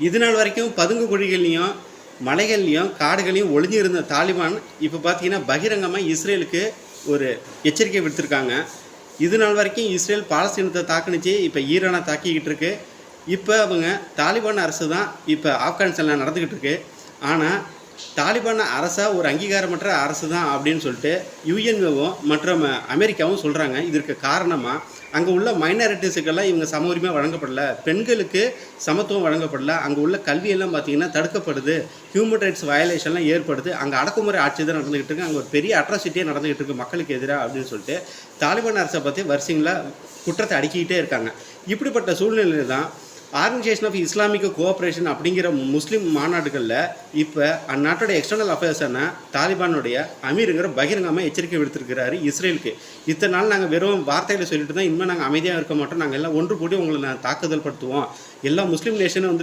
இது நாள் வரைக்கும் பதுங்கு குழிகள்லையும் மலைகள்லையும் காடுகளையும் ஒளிஞ்சிருந்த தாலிபான் இப்போ பார்த்தீங்கன்னா பகிரங்கமாக இஸ்ரேலுக்கு ஒரு எச்சரிக்கை விடுத்திருக்காங்க. இது நாள் வரைக்கும் இஸ்ரேல் பாலஸ்தீனத்தை தாக்குனுச்சு இப்போ ஈரானை தாக்கிக்கிட்டு இருக்கு இப்போ அவங்க தாலிபான் அரசு தான் இப்போ ஆப்கானிஸ்தானில் நடந்துக்கிட்டு இருக்கு ஆனால் தாலிபான் அரசாக ஒரு அங்கீகாரமற்ற அரசு தான் அப்படின்னு சொல்லிட்டு யுஎன்ஓவும் மற்றும் அமெரிக்காவும் சொல்கிறாங்க இதற்கு காரணமாக அங்கே உள்ள மைனாரிட்டிஸுக்கெல்லாம் இவங்க சம உரிமை வழங்கப்படல. பெண்களுக்கு சமத்துவம் வழங்கப்படல. அங்கே உள்ள கல்வியெல்லாம் பார்த்தீங்கன்னா தடுக்கப்படுது. ஹியூமன் ரைட்ஸ் வயலேஷன்லாம் ஏற்படுது. அங்கே அடக்குமுறை ஆட்சி தான் நடந்துகிட்டு இருக்கு. அங்கே ஒரு பெரிய அட்ராசிட்டியே நடந்துகிட்டு இருக்கு மக்களுக்கு எதிராக அப்படின்னு சொல்லிட்டு தாலிபான் அரசை பற்றி வரிசைங்களா குற்றத்தை அடுக்கிக்கிட்டே இருக்காங்க. இப்படிப்பட்ட சூழ்நிலையில் தான் ஆர்கனைசேஷன் ஆஃப் இஸ்லாமிக் கோஆப்ரேஷன் அப்படிங்கிற முஸ்லீம் மாநாடுகளில் இப்போ அந்நாட்டோட எக்ஸ்டர்னல் அஃபேர்ஸான தாலிபானுடைய அமீருங்கிற பகிரங்கமாக எச்சரிக்கை விடுத்திருக்கிறாரு இஸ்ரேலுக்கு. இத்தனை நாள் நாங்கள் வெறும் வார்த்தையில் சொல்லிட்டு தான் இனிமேல் நாங்கள் அமைதியாக இருக்க மாட்டோம். நாங்கள் எல்லாம் ஒன்று கூடி உங்களை நான் தாக்குதல் படுத்துவோம் எல்லா முஸ்லீம் நேஷனும் வந்துட்டு